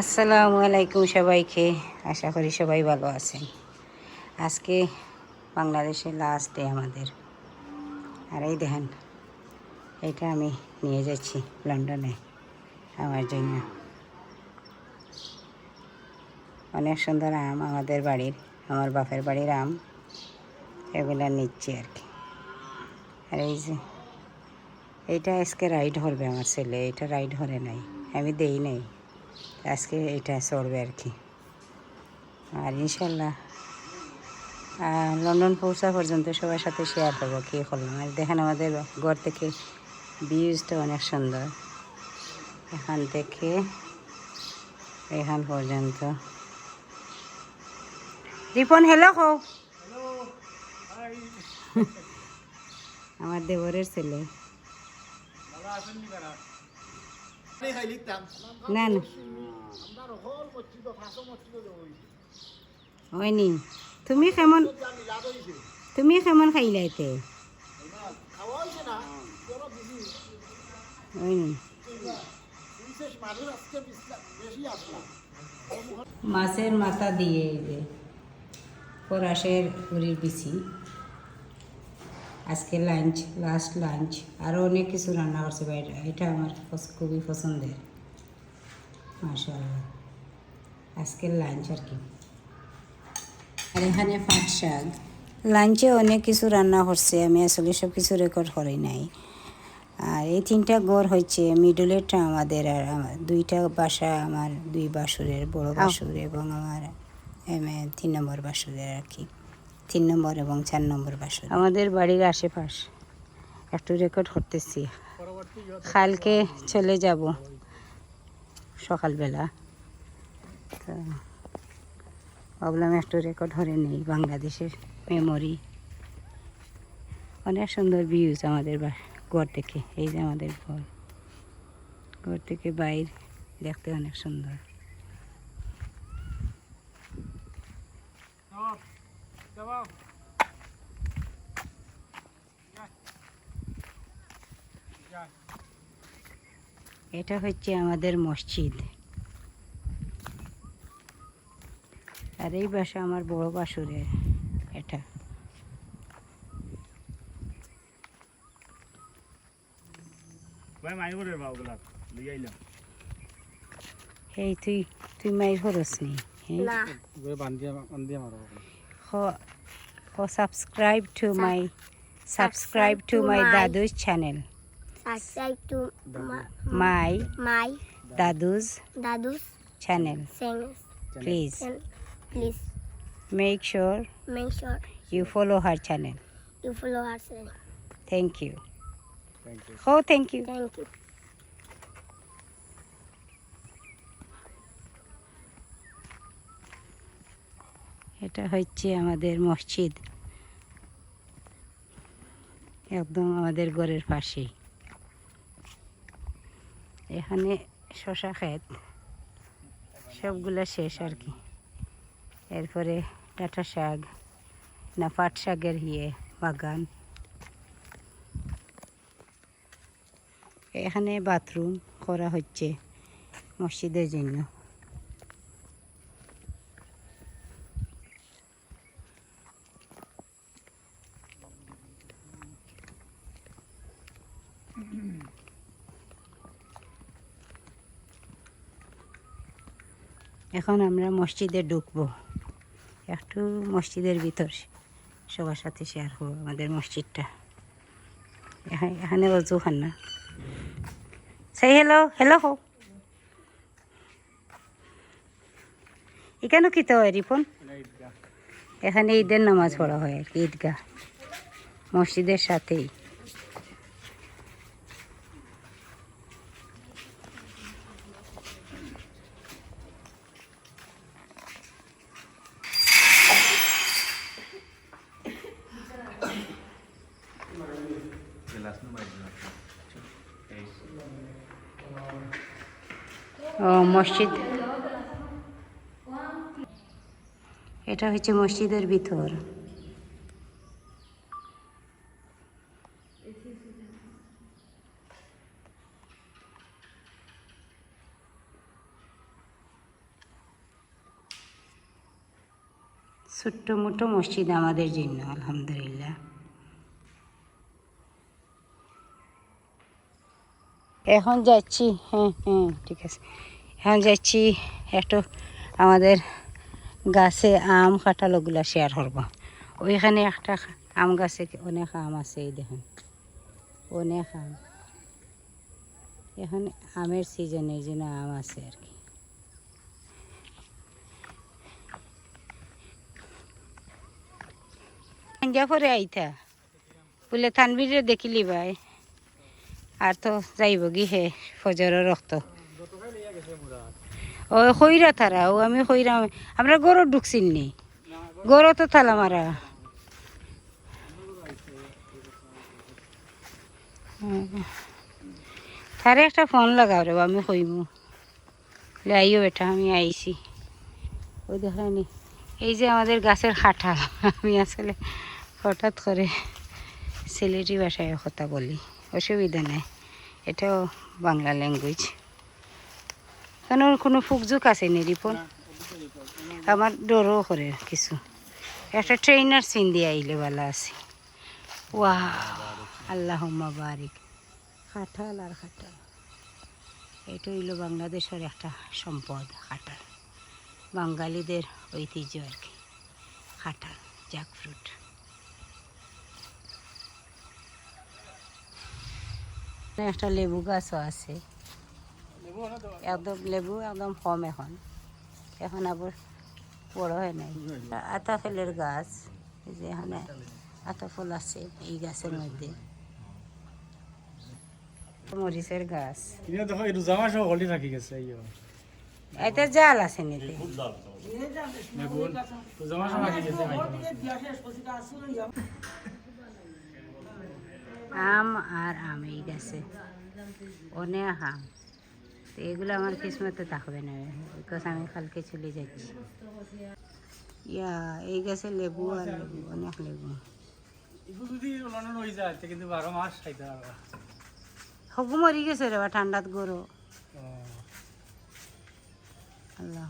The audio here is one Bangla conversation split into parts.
আসসালামু আলাইকুম সবাইকে। আশা করি সবাই ভালো আছেন। আজকে বাংলাদেশের লাস্ট ডে আমাদের। আর এই দেখেন, এটা আমি নিয়ে যাচ্ছি লন্ডনে আমার জন্য। অনেক সুন্দর আম আমাদের বাড়ির, আমার বাপের বাড়ির আম। এগুলা নিচ্ছি আর কি। আর এই যে এইটা আজকে রাইড ধরবে আমার ছেলে, এটা রাইড ধরে নাই। আমি দেই নাই। আজকে এটা চড়বে আর কি। আর ইনশাল্লাহ লন্ডন পৌঁছা পর্যন্ত সবার সাথে শেয়ার করব কী করলাম। আর দেখেন আমাদের ঘর থেকে ভিউজটা অনেক সুন্দর। এখান থেকে এখান পর্যন্ত। রিপন হ্যালো কো আমার দেবরের ছেলে। না না। হয়নি তুমি কেমন তুমি কেমন খাইলাইতে হয়নি মাছের মাথা দিয়ে যে পরাশের পুরীর বিচি। আজকে লাঞ্চ লাস্ট লাঞ্চ আরও অনেক কিছু রান্না করছে বাইরে এটা আমার খুবই পছন্দের। মাশাআল্লাহ। আজকের লাঞ্চ আর কি। আর এখানে পাট শাক। লাঞ্চে অনেক কিছু রান্না করছে আমি আসলে সব কিছু রেকর্ড করি নাই। আর এই তিনটা গড় হচ্ছে মিডলেরটা আমাদের আর আমার দুইটা বাসা আমার দুই বাসুরের বড় বাসুর এবং আমার এম তিন নম্বর বাসুরের আর কি। তিন নম্বর এবং চার নম্বর বাসুর আমাদের বাড়ির আশেপাশ। একটু রেকর্ড করতেছি। কালকে চলে যাব সকালবেলা। তো ভাবলাম একটু রেকর্ড ধরে নেই বাংলাদেশের মেমোরি অনেক সুন্দর ভিউজ আমাদের ঘর থেকে। এই যে আমাদের ঘর। ঘর থেকে বাইর দেখতে অনেক সুন্দর। এটা হচ্ছে আমাদের মসজিদ। আর এই বাসা আমার বড় বাসুরের এটা। এই তুই তুই মাইর হরস নি? না। বান্ধিয়া বান্ধিয়া মারো who, who subscribe to Sub my subscribe to, to my, my dadu's channel. Subscribe to my my, dadu's dadu's channel. please. Please. Make sure make sure you follow her channel. you follow her channel. Thank you. Thank you. Oh thank you. Thank you. এটা হচ্ছে আমাদের মসজিদ। একদম আমাদের ঘরের পাশেই এখানে শশা ক্ষেত। সবগুলা শেষ আর কি। এরপরে ডাঁটা শাক, না, পাট শাকের ইয়ে বাগান। এখানে বাথরুম করা হচ্ছে মসজিদের জন্য। এখন আমরা মসজিদে ঢুকবো। একটু মসজিদের ভিতর সবার সাথে শেয়ার করব আমাদের মসজিদটা। এখানে- অজু খান না? সেই হ্যালো হ্যালো হো এখানে কি তো হয় রিপন? এখানে ঈদের নামাজ পড়া হয় আর কি, ঈদগাহ। মসজিদের সাথেই। ও মসজিদ। এটা হচ্ছে মসজিদের ভিতর। ছোট্ট মোটো মসজিদ আমাদের জন্য, আলহামদুলিল্লাহ। এখন যাচ্ছি হ্যাঁ হ্যাঁ ঠিক আছে। এখন যাচ্ছি একটু আমাদের গাছে আম কাঁঠাল ওগুলা শেয়ার করব। ওইখানে একটা আম গাছে অনেক আম আছে, এই দেখুন। অনেক আম। এখন আমের সিজন এই জন্য আম আছে আর কি। সন্ধ্যা পরে আইতা। বলে থানবিরে দেখিলি ভাই। আর তো যাইব কি হে, ফজরের রক্ত। ও খৈরা তারা, ও, আমি খৈরা আমরা গরু ঢুকছিল নি। গরু তো থালা মারা। তারে একটা ফোন লাগাও রে, আমি কইমু বলে, আইও বেটা, আমি আইছি। ওই দেখানি এই যে আমাদের গাছের খাটা আমি আসলে হঠাৎ করে সিলেটি ভাষায় কথা বলি। অসুবিধা নেই। এটাও বাংলা ল্যাঙ্গুয়েজ কেন কোনো ফুকঝুক আছে নি রিপন? আমার ডরও করে কিছু। একটা ট্রেনার সিন দিয়ে আইলে ভালো আছে। ওয়া আল্লাহ বারিক। খাটাল আর খাটাল। এটা হইল বাংলাদেশের একটা সম্পদ খাটাল। বাঙালিদের ঐতিহ্য আর কি। খাটাল জ্যাক একটা লেবু গাছও আছে। একদম লেবু একদম কম এখন। এখন আবার বড় হয় নাই। আতা ফেলের গাছ এই যে এখানে আতা ফুল আছে এই গাছের মধ্যে। মরিচের গাছ। এটা জাল আছে নিতে। মেগুন রোজা মাসও থাকি গেছে আম আর আম এই গাছে। অনেক আম। তো এগুলো আমার কিসমতে থাকবে না বিকজ আমি কালকে চলে যাচ্ছি। ইয়া এই গাছে লেবু আর লেবু অনেক লেবু। সবু মরি গেছে রে বা ঠান্ডাত গরু। আল্লাহ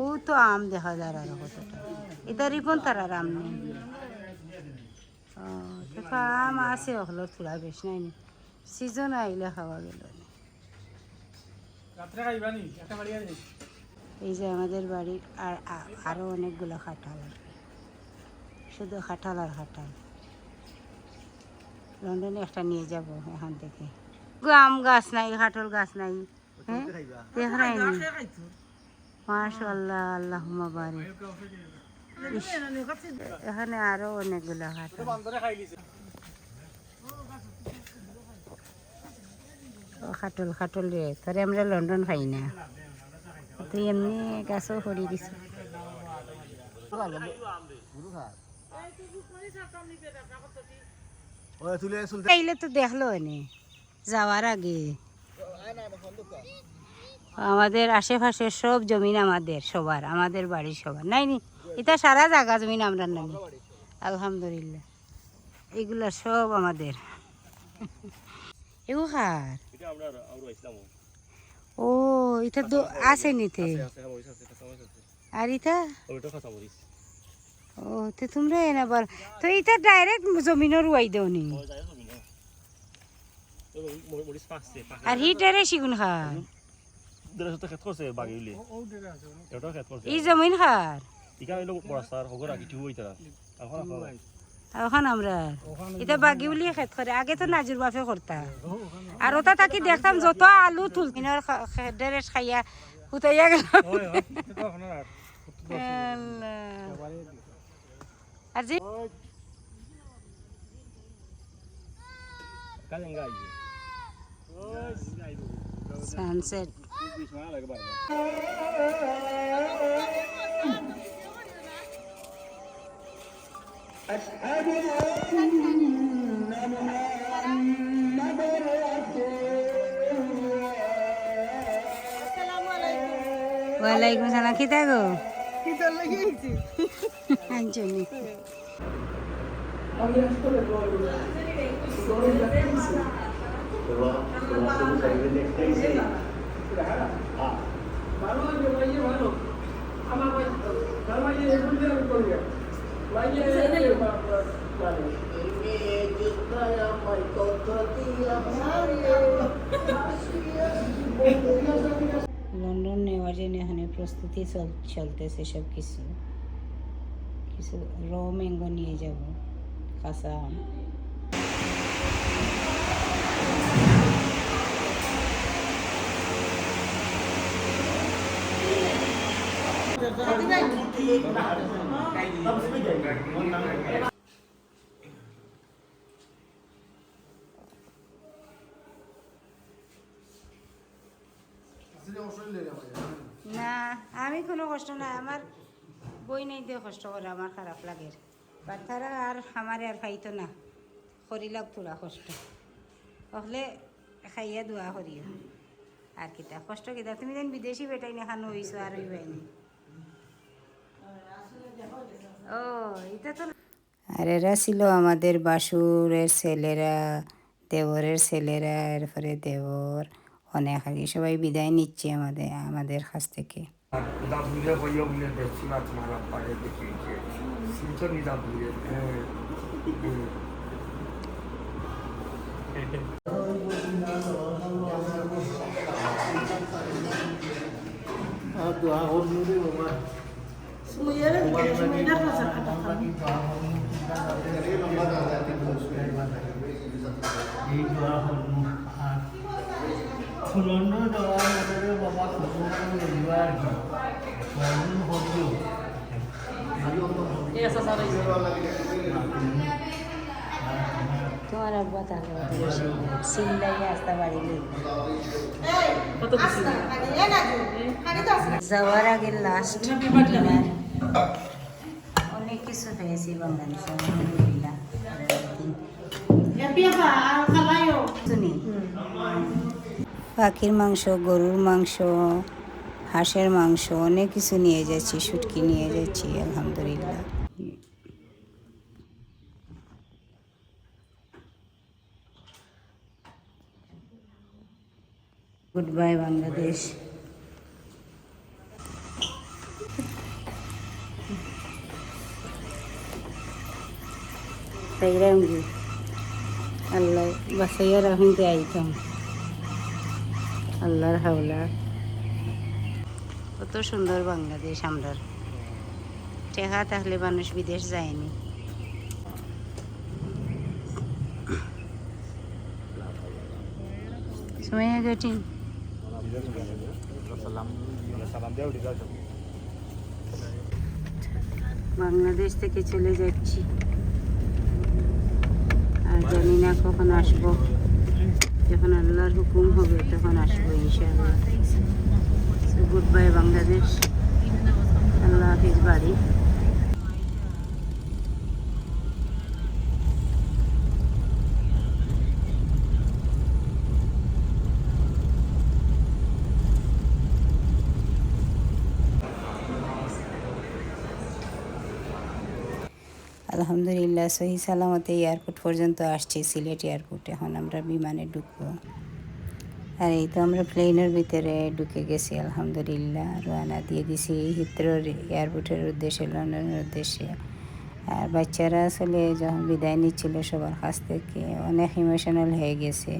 ও তো আম দেখা যায় আর কতটা। এটা রিপন তার আর আম নেই তো আম আছে হলো থোড়া বেশ নাই সিজন আইলে খাওয়া গেল এই যে আমাদের বাড়ির আর আ- আরও অনেকগুলো খাটাল শুধু খাটাল আর খাটাল লন্ডনে একটা নিয়ে যাব এখান থেকে আম গাছ নাই খাটল গাছ নাই হ্যাঁ মাশাল্লাহ আল্লাহ বাড়ি এখানে আরও অনেকগুলো ও খাটল খাটল রে, তোরে আমরা লন্ডন খাই না। তুই এমনি গাছও সরি দিছ। তো দেখল যাওয়ার আগে। আমাদের আশেপাশের সব জমিন আমাদের, সবার, আমাদের বাড়ির সবার। নাই নি? এটা সারা জায়গা জমিন আমরা নাই। আলহামদুলিল্লাহ। এগুলা সব আমাদের। এগো খার ও এটা তো আছে নিতে। আছে আর এটা? ও তো তোমরা এনে বল। তো এটা ডাইরেক্ট জমিনের রুয়াই দেও নি। আর হিটারে শিগুন খার এই জমিন খার বাগি উলিয়ে খেত করে আগে তো বাপে করতা আর ওটা তাকি দেখতাম যত আলু তুল মিনর খাইয়া হুতাইয়া গেল সানসেট বারবার ওয়ালাইকুম সালাম খিতা গো? আঞ্চনি लंडन निवासी ने हने प्रस्तुति चल, चलते से सब किसी किसी रोमिंग को नहीं जब खासा না, আমি কোনো কষ্ট নাই। আমার বই নাই দিয়ে কষ্ট করে আমার খারাপ লাগে। বাচ্চারা আর আমার আর খাইতো না। করিলাম তোলা কষ্ট। হলে খাইয়া দোয়া করিও আর কিতা কষ্ট কিতা তুমি যেন বিদেশি বেটাই না খানো হইছো আর হইবাই নি ও এটা তো আর এরা ছিল আমাদের বাসুরের ছেলেরা, দেবরের ছেলেরা, এরপরে দেবর, অনেক আগে সবাই বিদায় নিচ্ছে আমাদের আমাদের কাছ থেকে। Da buie এই দোয়া হল ফুলন্ড দেওয়ার মধ্যে বাবা ফুলন্ড দিবা আর কি ফুলন্ড হলিও তোমার আব্বা তাহলে সিল্লাই আসতে পারিলি যাওয়ার আগে লাস্ট অনেক কিছু পেয়েছি বাংলাদেশে আলহামদুলিল্লাহ পাখির মাংস গরুর মাংস হাঁসের মাংস অনেক কিছু নিয়ে যাচ্ছি শুটকি নিয়ে যাচ্ছি আলহামদুলিল্লাহ। Good bye Bangladesh. আল্লাহ বাসাইয়া রাখুনতে আইতাম আল্লাহর হাওলা কত সুন্দর বাংলাদেশ আমরার টেকা থাকলে মানুষ বিদেশ যায়নি বাংলাদেশ থেকে চলে যাচ্ছি জানি না কখন আসব। যখন আল্লাহর হুকুম হবে, তখন আসব ইনশাআল্লাহ। Good bye Bangladesh. আল্লাহ হাফিজ বাড়ি। আলহামদুলিল্লাহ। সহি সালামতে এয়ারপোর্ট পর্যন্ত আসছি, সিলেট এয়ারপোর্ট এখন আমরা বিমানে ঢুকবো। আর এই তো আমরা প্লেনের ভিতরে ঢুকে গেছি, আলহামদুলিল্লাহ। রওনা দিয়ে দিছি হিত্রোর এয়ারপোর্টের উদ্দেশ্যে লন্ডনের উদ্দেশ্যে। আর বাচ্চারা আসলে যখন বিদায় নিচ্ছিল সবার কাছ থেকে, অনেক ইমোশনাল হয়ে গেছে।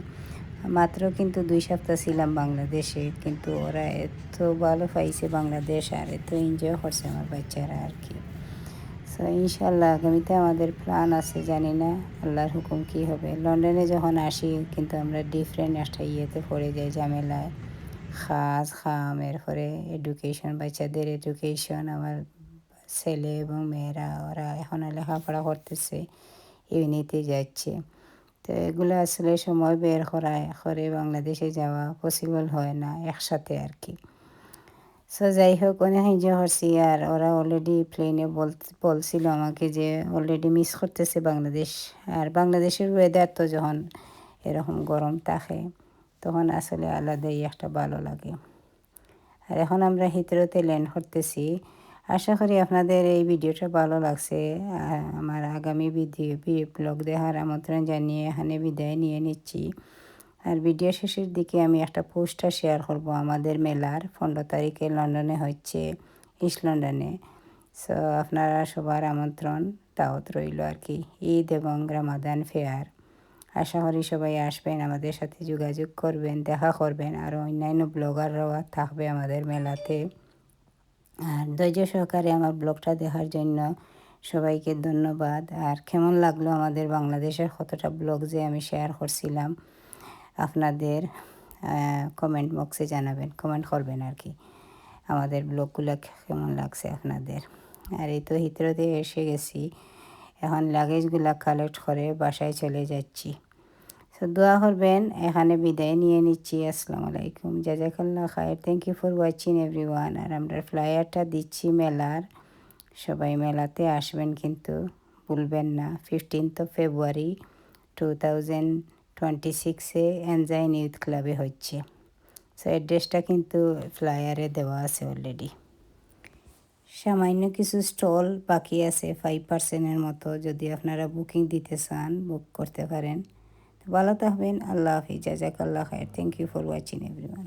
মাত্র কিন্তু দুই সপ্তাহ ছিলাম বাংলাদেশে, কিন্তু ওরা এত ভালো পাইছে বাংলাদেশ, আর এত এনজয় করছে আমার বাচ্চারা আর কি। সো ইনশাল্লাহ আগামীতে আমাদের প্ল্যান আছে, জানি না আল্লাহর হুকুম কী হবে। লন্ডনে যখন আসি, কিন্তু আমরা ডিফারেন্ট একটা ইয়েতে পড়ে যাই, ঝামেলায়। খাস খাম, এরপরে এডুকেশন বাচ্চাদের এডুকেশন আমার ছেলে এবং মেয়েরা, ওরা এখন লেখাপড়া করতেছে, ইউনিতে যাচ্ছে। তো এগুলো আসলে সময় বের করায়, করে বাংলাদেশে যাওয়া পসিবল হয় না, একসাথে আর কি। সো যাই হোক অনেক এনজয় করছি আর ওরা অলরেডি প্লেনে বলছিল আমাকে যে অলরেডি মিস করতেছে বাংলাদেশ। আর বাংলাদেশের ওয়েদার তো যখন এরকম গরম থাকে, তখন আসলে আলাদাই একটা ভালো লাগে। আর এখন আমরা হিতরতে ল্যান্ড করতেছি। আশা করি আপনাদের এই ভিডিওটা ভালো লাগছে। আর আমার আগামী ভিডিও ব্লগ দেখার আমন্ত্রণ জানিয়ে এখানে বিদায় নিয়ে নিচ্ছি। আর ভিডিও শেষের দিকে আমি একটা পোস্টার শেয়ার করব। আমাদের মেলার পনেরো তারিখে লন্ডনে হচ্ছে ইস্ট লন্ডনে। সো আপনারা সবার আমন্ত্রণ, দাওয়াত রইল আর কি। ঈদ এবং রামাদান ফেয়ার। আশা করি সবাই আসবেন, আমাদের সাথে যোগাযোগ করবেন, দেখা করবেন। আর অন্যান্য ব্লগাররাও থাকবে আমাদের মেলাতে। আর ধৈর্য সহকারে আমার ব্লগটা দেখার জন্য সবাইকে ধন্যবাদ। আর কেমন লাগল আমাদের বাংলাদেশের কতটা ব্লগ যে আমি শেয়ার করছিলাম? আপনাদের কমেন্ট বক্সে জানাবেন কমেন্ট করবেন আর কি। আমাদের ব্লগগুলো কেমন লাগছে আপনাদের? আর এই তো হিতরতে এসে গেছি। এখন লাগেজগুলা কালেক্ট করে বাসায় চলে যাচ্ছি। তো দোয়া করবেন, এখানে বিদায় নিয়ে নিচ্ছি। আসসালামু আলাইকুম। জাজাকাল্লাহ খায়ের। Thank you for watching everyone আর আমরা ফ্লায়ারটা দিচ্ছি মেলার। সবাই মেলাতে আসবেন কিন্তু ভুলবেন না। Fifteenth of February two thousand twenty সিক্সে এনজাইন ইউথ ক্লাবে হচ্ছে। সো অ্যাড্রেসটা কিন্তু ফ্লায়ারে দেওয়া আছে অলরেডি সামান্য কিছু স্টল বাকি আছে ফাইভ পার্সেন্টের মতো। যদি আপনারা বুকিং দিতে চান বুক করতে পারেন। ভালো থাকবেন। আল্লাহ হাফিজ। জাজাক আল্লাহ খায়ের। Thank you for watching everyone